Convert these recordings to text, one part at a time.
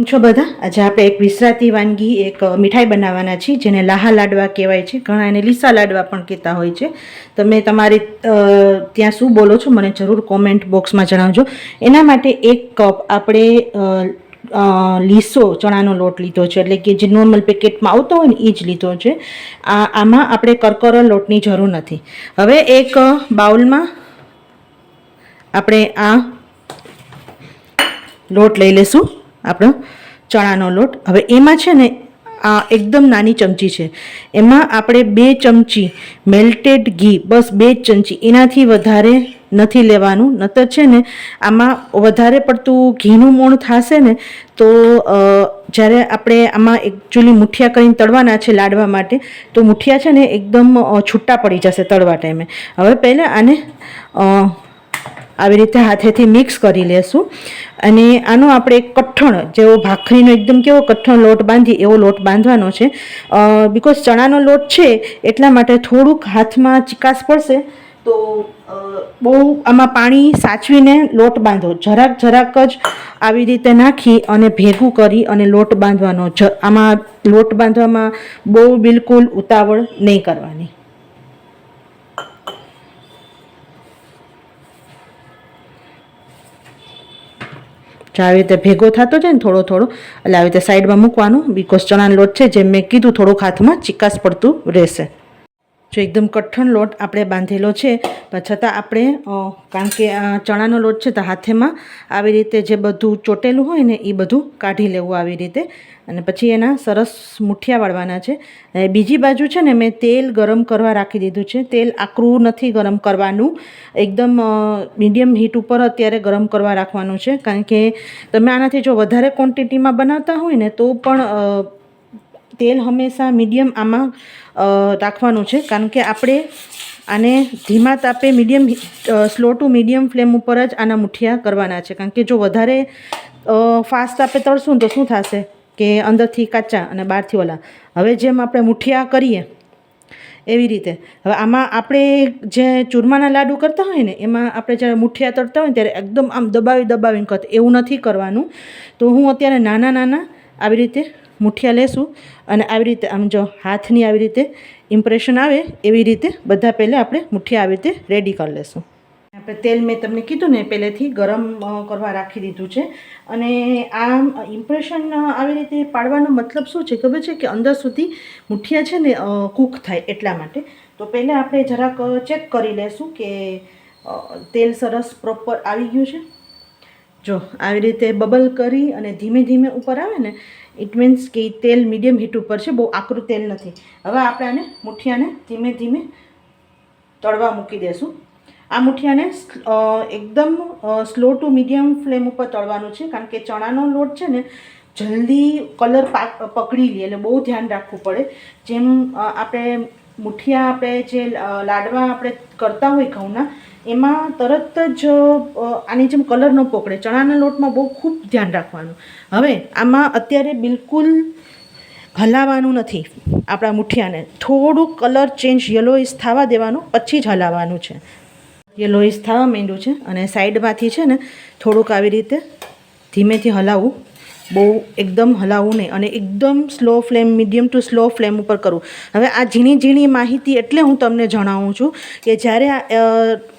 કેમ છો બધા? આજે આપણે એક વિસરાતી વાનગી, એક મીઠાઈ બનાવવાના છીએ, જેને લાહા લાડવા કહેવાય છે. ઘણા એને લીસા લાડવા પણ કહેતા હોય છે. તમે તમારી ત્યાં શું બોલો છો, મને જરૂર કોમેન્ટ બોક્સમાં જણાવજો. એના માટે એક કપ આપણે લીસો, ચણાનો લોટ લીધો છે. એટલે કે જે નોર્મલ પેકેટમાં આવતો હોય ને એ જ લીધો છે. આમાં આપણે કરકરો લોટની જરૂર નથી. હવે એક બાઉલમાં આપણે આ લોટ લઈ લેશું. આપણો ચણાનો લોટ. હવે એમાં છે ને આ એકદમ નાની ચમચી છે. એમાં આપણે બે ચમચી મેલ્ટેડ ઘી, બસ બે જ ચમચી એનાથી વધારે નથી લેવાનું. નતર છે ને આમાં વધારે પડતું ઘીનું મોણ થશે ને તો જ્યારે આપણે આમાં એકચ્યુઅલી મુઠિયા કરીને તળવાના છે લાડવા માટે, તો મુઠિયા છે ને એકદમ છૂટા પડી જશે તળવા ટાઈમે. હવે પહેલાં આને આવી રીતે હાથેથી મિક્સ કરી લેશું. અને આનો આપણે એક કઠણ જેવો ભાખરીનો એકદમ કેવો કઠણ લોટ બાંધી એવો લોટ બાંધવાનો છે. બિકોઝ ચણાનો લોટ છે, એટલા માટે થોડુંક હાથમાં ચિકાસ પડશે, તો બહુ આમાં પાણી સાચવીને લોટ બાંધો. જરાક જરાક જ આવી રીતે નાખી અને ભેગું કરી અને લોટ બાંધવાનો. આમાં લોટ બાંધવામાં બહુ બિલકુલ ઉતાવળ નહીં કરવાની. જો આવી રીતે ભેગો થતો જાય ને થોડો થોડો, એટલે આવી રીતે સાઈડમાં મૂકવાનું. બિકોઝ ચણાનો લોટ છે, જેમ મેં કીધું થોડોક હાથમાં ચિકાસ પડતું રહેશે. જો એકદમ કઠણ લોટ આપણે બાંધેલો છે છતાં આપણે કારણ કે ચણાનો લોટ છે તો હાથેમાં આવી રીતે જે બધું ચોટેલું હોય ને એ બધું કાઢી લેવું આવી રીતે. અને પછી એના સરસ મુઠિયા વાળવાના છે. બીજી બાજુ છે ને મેં તેલ ગરમ કરવા રાખી દીધું છે. તેલ આકરું નથી ગરમ કરવાનું. એકદમ મીડિયમ હીટ ઉપર અત્યારે ગરમ કરવા રાખવાનું છે. કારણ કે તમે આનાથી જો વધારે ક્વોન્ટિટીમાં બનાવતા હોય ને તો પણ તેલ હંમેશા મીડિયમ આમાં રાખવાનું છે. કારણ કે આપણે આને ધીમા તાપે medium slow to medium flame ઉપર જ આના મુઠિયા કરવાના છે. કારણ કે જો વધારે ફાસ્ટ તાપે તળશું તો શું થશે? કે અંદરથી કાચા અને બહારથી ઓલા. હવે જેમ આપણે મુઠિયા કરીએ એવી રીતે. હવે આમાં આપણે જે ચૂરમાના લાડુ કરતા હોય ને, એમાં આપણે જ્યારે મુઠિયા તળતા હોય ત્યારે એકદમ આમ દબાવી દબાવીને કરતા એવું નથી કરવાનું. તો હું અત્યારે નાના નાના આવી રીતે મુઠિયા લેશું અને આવી રીતે આમ જો હાથની આવી રીતે ઇમ્પ્રેશન આવે, એવી રીતે બધા પહેલાં આપણે મુઠિયા આવી રીતે રેડી કરી લેશું. આપણે તેલ મેં તમને કીધું ને, પહેલેથી ગરમ કરવા રાખી દીધું છે. અને આ ઇમ્પ્રેશન આવી રીતે પાડવાનો મતલબ શું છે? ખબર છે કે અંદર સુધી મુઠિયા છે ને કૂક થાય એટલા માટે. તો પહેલાં આપણે જરાક ચેક કરી લેશું કે તેલ સરસ પ્રોપર આવી ગયું છે. જો, આવી રીતે બબલ કરી અને ધીમે ધીમે ઉપર આવે ને ઇટ મીન્સ કે તેલ મીડિયમ હીટ ઉપર છે, બહુ આકરું તેલ નથી. હવે આપણે આને મુઠિયાને ધીમે ધીમે તળવા મૂકી દેશું. આ મુઠિયાને એકદમ સ્લો ટુ મીડિયમ ફ્લેમ ઉપર તળવાનું છે, કારણ કે ચણાનો લોટ છે ને, જલ્દી કલર પાક પકડી લે, એટલે બહુ ધ્યાન રાખવું પડે. જેમ આપણે મુઠિયા આપણે જે લાડવા આપણે કરતા હોય ઘઉંના એમાં તરત જ આની જેમ કલર ન પકડે ચણાના લોટમાં બહુ ખૂબ ધ્યાન રાખવાનું. હવે આમાં અત્યારે બિલકુલ હલાવવાનું નથી આપણા મુઠિયાને. થોડુંક કલર ચેન્જ યલોઇશ થવા દેવાનું, પછી જ હલાવવાનું છે. યલોઇશ થવા માંડ્યું છે અને સાઈડમાંથી છે ને થોડુંક આવી રીતે ધીમેથી હલાવવું. બહુ એકદમ હલાવવું નહીં અને એકદમ slow flame, medium to slow flame ઉપર કરવું હવે આ ઝીણી ઝીણી માહિતી એટલે હું તમને જણાવું છું કે જ્યારે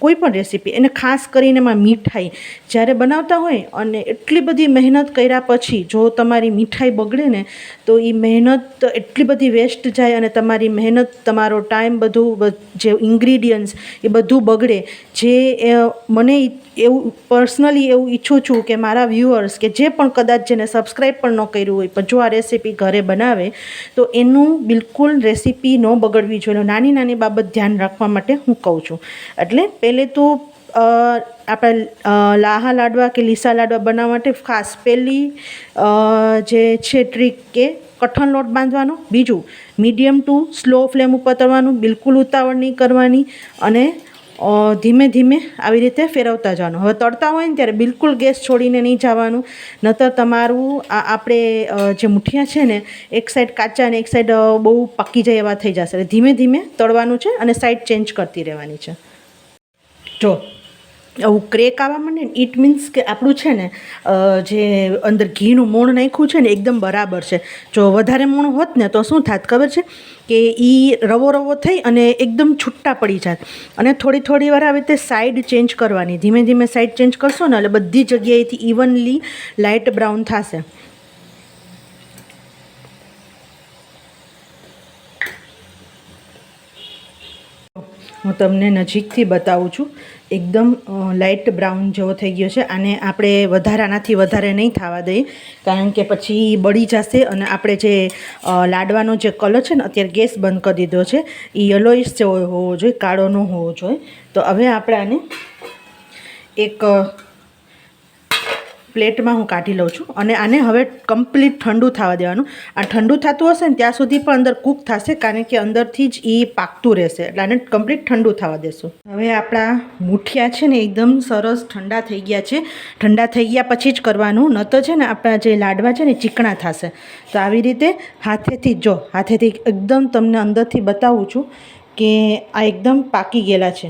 કોઈ પણ રેસીપી, એને ખાસ કરીને એમાં મીઠાઈ, જ્યારે બનાવતા હોય અને એટલી બધી મહેનત કર્યા પછી જો તમારી મીઠાઈ બગડે ને, તો એ મહેનત એટલી બધી વેસ્ટ જાય અને તમારી મહેનત, તમારો ટાઈમ બધું, જે ઇન્ગ્રીડિયન્ટ્સ એ બધું બગડે. જે મને એવું, પર્સનલી એવું ઈચ્છું છું કે મારા વ્યૂઅર્સ કે જે પણ કદાચ જેને સબસ્ક્રાઈબ પણ ન કર્યું હોય, પણ જો આ રેસીપી ઘરે બનાવે, તો એનું બિલકુલ રેસીપી ન બગડવી જોઈએ. નાની નાની બાબત ધ્યાન રાખવા માટે હું કહું છું. એટલે પહેલે તો આપણા લાહા લાડવા કે લીસા લાડવા બનાવવા માટે ખાસ પહેલી જે છે ટ્રીક કે કઠણ લોટ બાંધવાનો. બીજું મીડિયમ ટુ સ્લો ફ્લેમ ઉપર તળવાનું, બિલકુલ ઉતાવળ નહીં કરવાની અને ધીમે ધીમે આવી રીતે ફેરવતા જવાનું. હવે તળતા હોય ને ત્યારે બિલકુલ ગેસ છોડીને નહીં જવાનું. નહીતર તમારું આ આપણે જે મુઠિયા છે ને, એક સાઈડ કાચા અને એક સાઈડ બહુ પાકી જાય એવા થઈ જશે. એટલે ધીમે ધીમે તળવાનું છે અને સાઈડ ચેન્જ કરતી રહેવાની છે. જો. આવું ક્રેક આવવા માંડે ને ઇટ મીન્સ કે આપણું છે ને જે અંદર ઘીનું મૂણ નાખ્યું છે ને એકદમ બરાબર છે. જો વધારે મૂણ હોત ને તો શું થાત ખબર છે? કે એ રવો રવો થઈ અને એકદમ છૂટા પડી જાત. અને થોડી થોડી વાર આવી રીતે સાઈડ ચેન્જ કરવાની. ધીમે ધીમે સાઈડ ચેન્જ કરશો ને એટલે બધી જગ્યાએથી ઇવનલી લાઇટ બ્રાઉન થશે. હું તમને નજીકથી બતાવું છું. એકદમ લાઇટ બ્રાઉન જેવો થઈ ગયો છે આને આપણે વધારે આનાથી વધારે નહીં થવા દઈએ. કારણ કે પછી બળી જશે અને આપણે જે લાડવાનો જે કલર છે ને, અત્યારે ગેસ બંધ કરી દીધો છે એ યલોઇશ જેવો હોવો જોઈએ કાળો ન હોવો જોઈએ. તો હવે આપણે આને એક પ્લેટમાં હું કાઢી લઉં છું અને આને હવે કમ્પ્લીટ ઠંડુ થવા દેવાનું. આ ઠંડુ થતું હશે ને ત્યાં સુધી પણ અંદર કૂક થશે કારણ કે અંદરથી જ એ પાકતું રહેશે. એટલે આને કમ્પ્લીટ ઠંડુ થવા દેશું. હવે આપણા મુઠિયા છે ને એકદમ સરસ ઠંડા થઈ ગયા છે. ઠંડા થઈ ગયા પછી જ કરવાનું. ન તો છે ને આપણા જે લાડવા છે ને ચીકણા થશે. તો આવી રીતે હાથેથી જ, હાથેથી એકદમ તમને અંદરથી બતાવું છું કે આ એકદમ પાકી ગયેલા છે.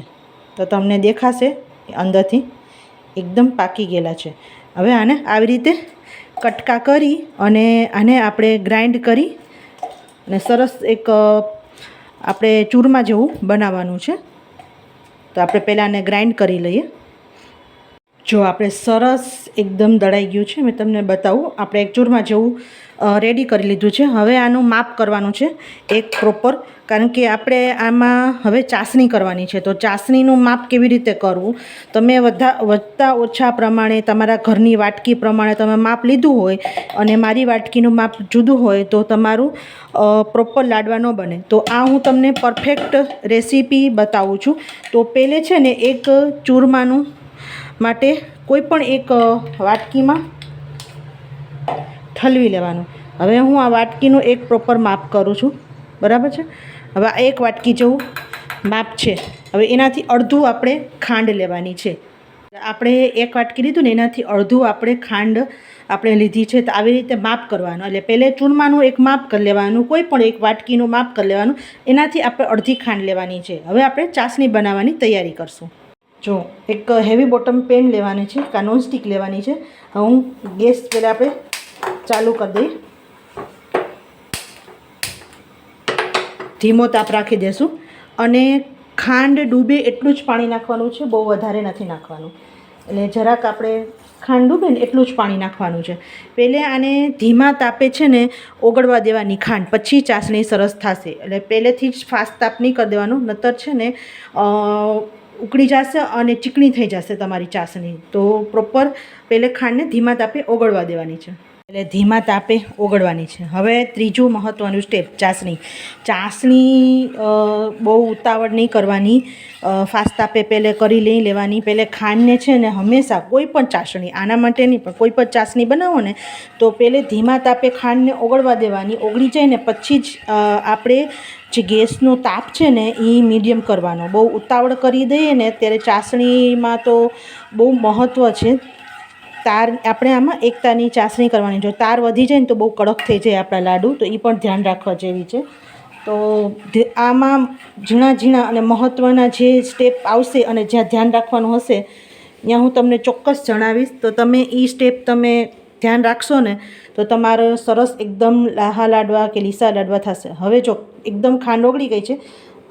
તો તમને દેખાશે અંદરથી. એકદમ પાકી ગયેલા છે. હવે આને આવી રીતે કટકા કરી અને આને આપણે ગ્રાઇન્ડ કરી અને સરસ એક આપણે ચૂરમા જેવું બનાવવાનું છે. તો આપણે પહેલાં આને ગ્રાઇન્ડ કરી લઈએ. જો આપણે સરસ એકદમ દળાઈ ગયું છે, મેં તમને બતાવું. આપણે એક ચૂરમા જેવું રેડી કરી લીધું છે. હવે આનું માપ કરવાનું છે, એક પ્રોપર કારણ કે આપણે આમાં હવે ચાસણી કરવાની છે. તો ચાસણીનું માપ કેવી રીતે કરવું? તમે વધા, વધતા ઓછા પ્રમાણે તમારા ઘરની વાટકી પ્રમાણે તમે માપ લીધું હોય અને મારી વાટકીનું માપ જુદું હોય તો તમારું પ્રોપર લાડવા ન બને. તો આ હું તમને પરફેક્ટ રેસીપી બતાવું છું. તો પહેલે છે ને એક ચૂરમાનું માટે કોઈ પણ એક વાટકીમાં ઠલવી લેવાનું. હવે હું આ વાટકીનું એક પ્રોપર માપ કરું છું. બરાબર છે? હવે આ એક વાટકી જેવું માપ છે. હવે એનાથી અડધું આપણે ખાંડ લેવાની છે. આપણે એક વાટકી લીધું ને એનાથી અડધું આપણે ખાંડ આપણે લીધી છે. તો આવી રીતે માપ કરવાનું. એટલે પહેલે ચૂરમાનું એક માપ કરી લેવાનું, કોઈ પણ એક વાટકીનું માપ કરી લેવાનું. એનાથી આપણે અડધી ખાંડ લેવાની છે. હવે આપણે ચાસણી બનાવવાની તૈયારી કરશું. જો, એક હેવી બોટમ પેન લેવાની છે કાં નોનસ્ટિક લેવાની છે. હું ગેસ પહેલાં આપણે ચાલુ કરી દઈએ ધીમો તાપ રાખી દેશું. અને ખાંડ ડૂબે એટલું જ પાણી નાખવાનું છે, બહુ વધારે નથી નાખવાનું. એટલે જરાક આપણે ખાંડ ડૂબે ને એટલું જ પાણી નાખવાનું છે. પહેલે આને ધીમા તાપે છે ને ઓગળવા દેવાની ખાંડ, પછી ચાસણી સરસ થશે. એટલે પહેલેથી જ ફાસ્ટ તાપ નહીં કરી દેવાનું, નતર છે ને ઉકળી જશે અને ચીકણી થઈ જશે તમારી ચાસણી. તો પ્રોપર પહેલે ખાંડને ધીમા તાપે ઓગળવા દેવાની છે. એટલે ધીમા તાપે ઓગળવાની છે. હવે ત્રીજું મહત્ત્વનું સ્ટેપ ચાસણી. ચાસણી બહુ ઉતાવળ નહીં કરવાની. ફાસ્ટ તાપે પહેલે કરી લઈ લેવાની. પહેલે ખાંડને છે ને હંમેશા કોઈ પણ ચાસણી, આના માટે નહીં, પણ કોઈ પણ ચાસણી બનાવો ને, તો પહેલે ધીમા તાપે ખાંડને ઓગળવા દેવાની. ઓગળી જાય ને પછી જ આપણે જે ગેસનો તાપ છે ને એ મીડિયમ કરવાનો. બહુ ઉતાવળ કરી દઈએ ને ત્યારે ચાસણીમાં તો બહુ મહત્ત્વ છે. તાર, આપણે આમાં એકતાની ચાસણી કરવાની. જો તાર વધી જાય ને તો બહુ કડક થઈ જાય આપણા લાડુ, તો એ પણ ધ્યાન રાખવા જેવી છે. તો આમાં ઝીણા ઝીણા અને મહત્ત્વના જે સ્ટેપ આવશે અને જ્યાં ધ્યાન રાખવાનું હશે, ત્યાં હું તમને ચોક્કસ જણાવીશ. તો તમે એ સ્ટેપ તમે ધ્યાન રાખશો ને, તો તમારો સરસ એકદમ લાહા લાડવા કે લીસા લાડવા થશે. હવે જો એકદમ ખાંડ ઓગળી ગઈ છે,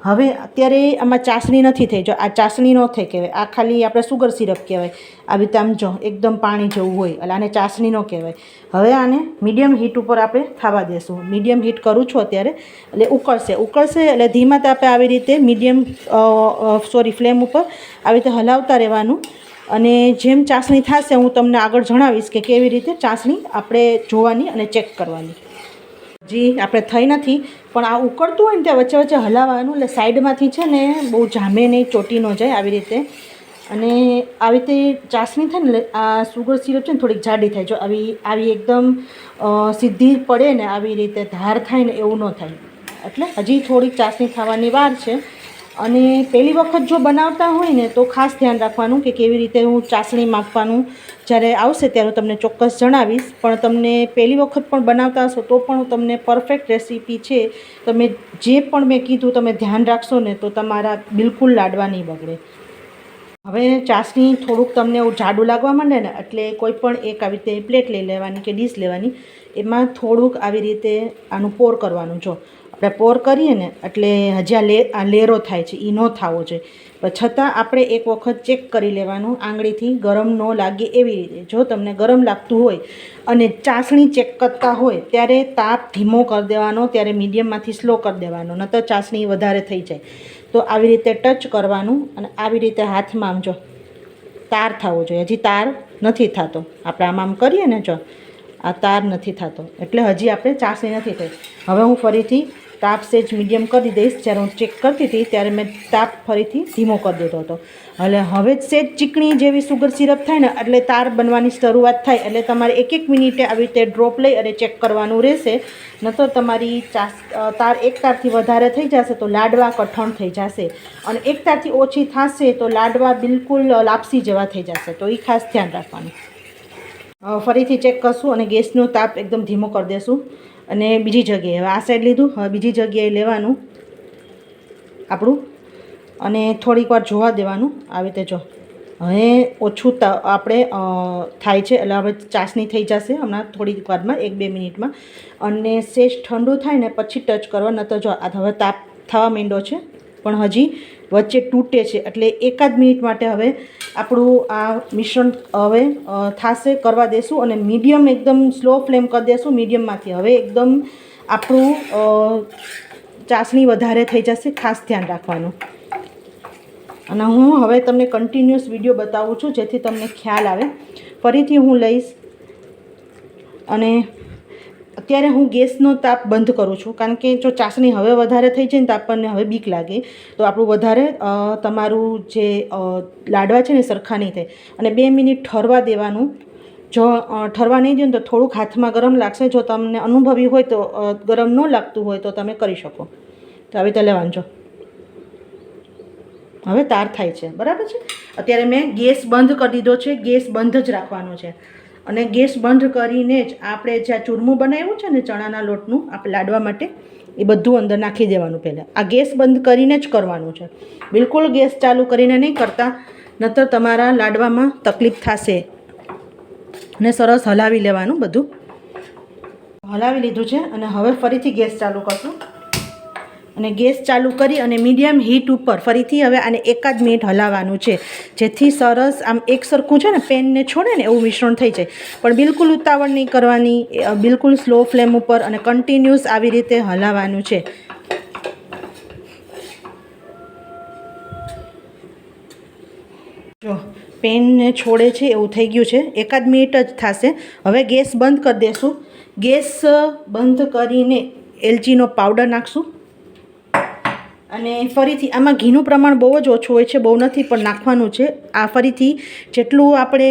હવે અત્યારે આમાં ચાસણી નથી થઈ. જો આ ચાસણી ન થઈ કહેવાય. આ ખાલી આપણે સુગર સિરપ કહેવાય. આવી રીતે આમ જો એકદમ પાણી જેવું હોય, એટલે આને ચાસણી ન કહેવાય. હવે આને મીડિયમ હીટ ઉપર આપણે થવા દેશું. મીડિયમ હીટ કરું છું અત્યારે, એટલે ઉકળશે. ઉકળશે એટલે ધીમા તાપે આવી રીતે મીડિયમ સોરી, ફ્લેમ ઉપર આવી રીતે હલાવતા રહેવાનું. અને જેમ ચાસણી થશે, હું તમને આગળ જણાવીશ કે કેવી રીતે ચાસણી આપણે જોવાની અને ચેક કરવાની. હજી આપણે થઈ નથી, પણ આ ઉકળતું હોય ને ત્યાં વચ્ચે વચ્ચે હલાવવાનું, એટલે સાઈડમાંથી છે ને બહુ જામે નહીં, ચોટી ન જાય આવી રીતે. અને આવી રીતે ચાસણી થાય ને આ સુગર સિરપ છે ને થોડીક જાડી થાય. જો આવી આવી એકદમ સીધી પડે ને, આવી રીતે ધાર થાય ને, એવું ન થાય. એટલે હજી થોડીક ચાસણી થવાની વાર છે. અને પહેલી વખત જો બનાવતા હોય ને, તો ખાસ ધ્યાન રાખવાનું કે કેવી રીતે હું ચાસણી માપવાનું જ્યારે આવશે ત્યારે તમને ચોક્કસ જણાવીશ. પણ તમને પહેલી વખત પણ બનાવતા હશો, તો પણ હું તમને પરફેક્ટ રેસીપી છે. તમે જે પણ મેં કીધું તમે ધ્યાન રાખશો ને, તો તમારા બિલકુલ લાડવા નહીં બગડે. હવે ચાસણી થોડુંક તમને જાડું લાગવા માંડે ને, એટલે કોઈ પણ એક આવી રીતે પ્લેટ લઈ લેવાની કે ડીશ લેવાની, એમાં થોડુંક આવી રીતે આનું પોર કરવાનું. જો આપણે પોર કરીએ ને એટલે હજી આ લે, આ લેરો થાય છે એ ન થવો જોઈએ. પણ છતાં આપણે એક વખત ચેક કરી લેવાનું, આંગળીથી ગરમ ન લાગે એવી રીતે. જો તમને ગરમ લાગતું હોય અને ચાસણી ચેક કરતા હોય, ત્યારે તાપ ધીમો કરી દેવાનો, ત્યારે મીડિયમમાંથી સ્લો કરી દેવાનો નહીતર ચાસણી વધારે થઈ જાય. તો આવી રીતે ટચ કરવાનું અને આવી રીતે હાથમાં આમ જો તાર થવો જોઈએ. હજી તાર નથી થતો. આપણે આમ આમ કરીએ ને જો, આ તાર નથી થતો. એટલે હજી આપણે ચાસણી નથી થઈ. હવે હું ફરીથી તાપ સેજ મીડિયમ કરી દઈશ. જ્યારે હું ચેક કરતી હતી, ત્યારે મેં તાપ ફરીથી ધીમો કરી દીધો હતો. એટલે હવે સેજ ચીકણી જેવી સુગર સિરપ થાય ને, એટલે તાર બનવાની શરૂઆત થાય. એટલે તમારે એક એક મિનિટે આવી રીતે ડ્રોપ લઈ અને ચેક કરવાનું રહેશે. ન તો તમારી ચાસ તાર એક તારથી વધારે થઈ જશે તો લાડવા કઠણ થઈ જશે. અને એક તારથી ઓછી થશે તો લાડવા બિલકુલ લાપસી જેવા થઈ જશે. તો એ ખાસ ધ્યાન રાખવાનું. ફરીથી ચેક કરશું અને ગેસનો તાપ એકદમ ધીમો કરી દેશું. અને બીજી જગ્યાએ. હવે આ સાઈડ લીધું, હવે બીજી જગ્યાએ લેવાનું આપણું. અને થોડીક વાર જોવા દેવાનું આવી રીતે જો. હવે ઓછું આપણે થાય છે, એટલે હવે ચાસણી થઈ જશે હમણાં થોડીક વારમાં, એક બે મિનિટમાં. અને શેષ ઠંડુ થાય ને પછી ટચ કરવા ન તો જો હવે તાપ થવા માંડ્યો છે. પણ હજી વચ્ચે તૂટે છે. એટલે એકાદ મિનિટ માટે હવે આપણું આ મિશ્રણ હવે થાશે, કરવા દેશું અને મીડિયમ એકદમ સ્લો ફ્લેમ કરી દેશું મીડિયમમાંથી. હવે એકદમ આપણું ચાસણી વધારે થઈ જશે, ખાસ ધ્યાન રાખવાનું. અને હું હવે તમને કન્ટિન્યુઅસ વીડિયો બતાવું છું, જેથી તમને ખ્યાલ આવે. ફરીથી હું લઈશ. અને અત્યારે હું ગેસનો તાપ બંધ કરું છું, કારણ કે જો ચાસણી હવે વધારે થઈ જાય ને તો આપણને હવે બીક લાગે. તો આપણું વધારે તમારું જે લાડવા છે ને સરખા નહીં થાય. અને બે મિનિટ ઠરવા દેવાનું. જો ઠરવા નહીં દો ને તો થોડુંક હાથમાં ગરમ લાગશે. જો તમને અનુભવી હોય તો ગરમ ન લાગતું હોય તો તમે કરી શકો. તો આવી રીતે જો. હવે તાર થાય છે. બરાબર છે? અત્યારે મેં ગેસ બંધ કરી દીધો છે. ગેસ બંધ જ રાખવાનો છે. અને ગેસ બંધ કરીને જ આપણે જે આ ચૂરમું બનાવ્યું છે ને ચણાના લોટનું આપણે લાડવા માટે, એ બધું અંદર નાખી દેવાનું પહેલાં. આ ગેસ બંધ કરીને જ કરવાનું છે. બિલકુલ ગેસ ચાલુ કરીને નહીં કરતા, નહીતર તમારા લાડવામાં તકલીફ થશે. ને સરસ હલાવી લેવાનું બધું. હલાવી લીધું છે અને હવે ફરીથી ગેસ ચાલુ કરશું. અને ગેસ ચાલુ કરી અને મીડિયમ હીટ ઉપર ફરીથી હવે આને એકાદ મિનિટ હલાવવાનું છે. જેથી સરસ આમ એક સરખું છે ને પેનને છોડે ને એવું મિશ્રણ થઈ જાય. પણ બિલકુલ ઉતાવળ નહીં કરવાની બિલકુલ સ્લો ફ્લેમ ઉપર અને કન્ટિન્યુઅસ આવી રીતે હલાવવાનું છે. જો, પેનને છોડે છે એવું થઈ ગયું છે. એકાદ મિનિટ જ થશે. હવે ગેસ બંધ કરી દેશું. ગેસ બંધ કરીને એલચીનો પાવડર નાખશું. અને ફરીથી આમાં ઘીનું પ્રમાણ બહુ જ ઓછું હોય છે, બહુ નથી, પણ નાખવાનું છે. આ ફરીથી જેટલું આપણે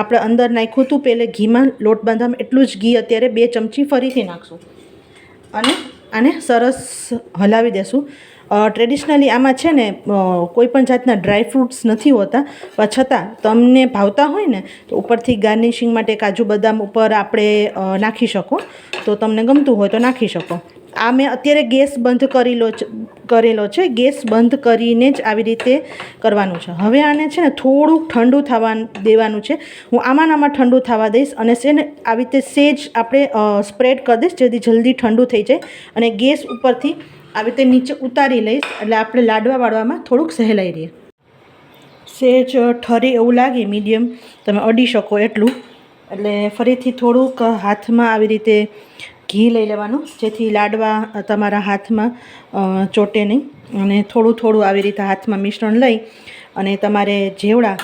આપણે અંદર નાખ્યું હતું પહેલે ઘીમાં, લોટ બાંધવામાં એટલું જ ઘી અત્યારે બે ચમચી ફરીથી નાખશું. અને આને સરસ હલાવી દેશું. ટ્રેડિશનલી આમાં છે ને કોઈપણ કોઈ પણ જાતના ડ્રાય ફ્રૂટ્સ નથી હોતા, પણ છતાં તમને ભાવતા હોય ને, તો ઉપરથી ગાર્નિશિંગ માટે કાજુ બદામ ઉપર આપણે નાખી શકો. તો તમને ગમતું હોય તો નાખી શકો. આ મેં અત્યારે ગેસ બંધ કરેલો કરેલો છે. ગેસ બંધ કરીને જ આવી રીતે કરવાનું છે. હવે આને છે ને થોડુંક ઠંડુ થવા દેવાનું છે. હું આમાં આમાં ઠંડુ થવા દઈશ અને છે ને આવી રીતે સેજ આપણે સ્પ્રેડ કરી દઈશ જેથી જલ્દી ઠંડુ થઈ જાય અને ગેસ ઉપરથી આવી રીતે નીચે ઉતારી લઈશ એટલે આપણે લાડવા વાળવામાં થોડુંક સહેલાઈ રહીએ સેજ ઠરે એવું લાગે મીડિયમ. તમે અડી શકો એટલું. એટલે ફરીથી થોડુંક હાથમાં આવી રીતે ઘી લઈ લેવાનું, જેથી લાડવા તમારા હાથમાં ચોટે નહીં. અને થોડું થોડું આવી રીતે હાથમાં મિશ્રણ લઈ અને તમારે જેવડા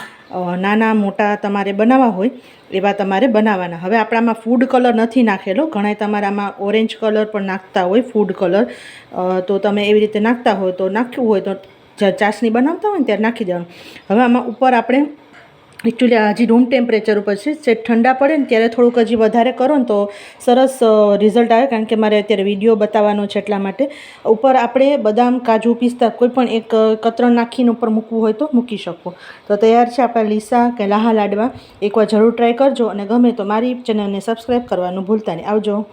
નાના મોટા તમારે બનાવવા હોય, એવા તમારે બનાવવાના. હવે આપણામાં ફૂડ કલર નથી નાખેલો. ઘણા તમારામાં ઓરેન્જ કલર પણ નાખતા હોય ફૂડ કલર તો તમે એવી રીતે નાખતા હોય, તો નાખ્યું હોય તો ચાસણી બનાવતા હોય ને ત્યારે નાખી દેવાનું. હવે આમાં ઉપર આપણે એકચ્યુઅલી હજી રૂમ ટેમ્પરેચર ઉપર છે, જે ઠંડા પડે ને ત્યારે થોડુંક હજી વધારે કરો ને તો સરસ રિઝલ્ટ આવે. કારણ કે મારે અત્યારે વીડિયો બતાવવાનો છે એટલા માટે. ઉપર આપણે બદામ, કાજુ પિસ્તા કોઈ પણ એક કતરણ નાખીને ઉપર મૂકવું હોય તો મૂકી શકો. તો તૈયાર છે આપણા લીસા કે લાહા લાડવા. એકવાર જરૂર ટ્રાય કરજો અને ગમે તો મારી ચેનલને સબસ્ક્રાઈબ કરવાનું ભૂલતા નહીં. આવજો.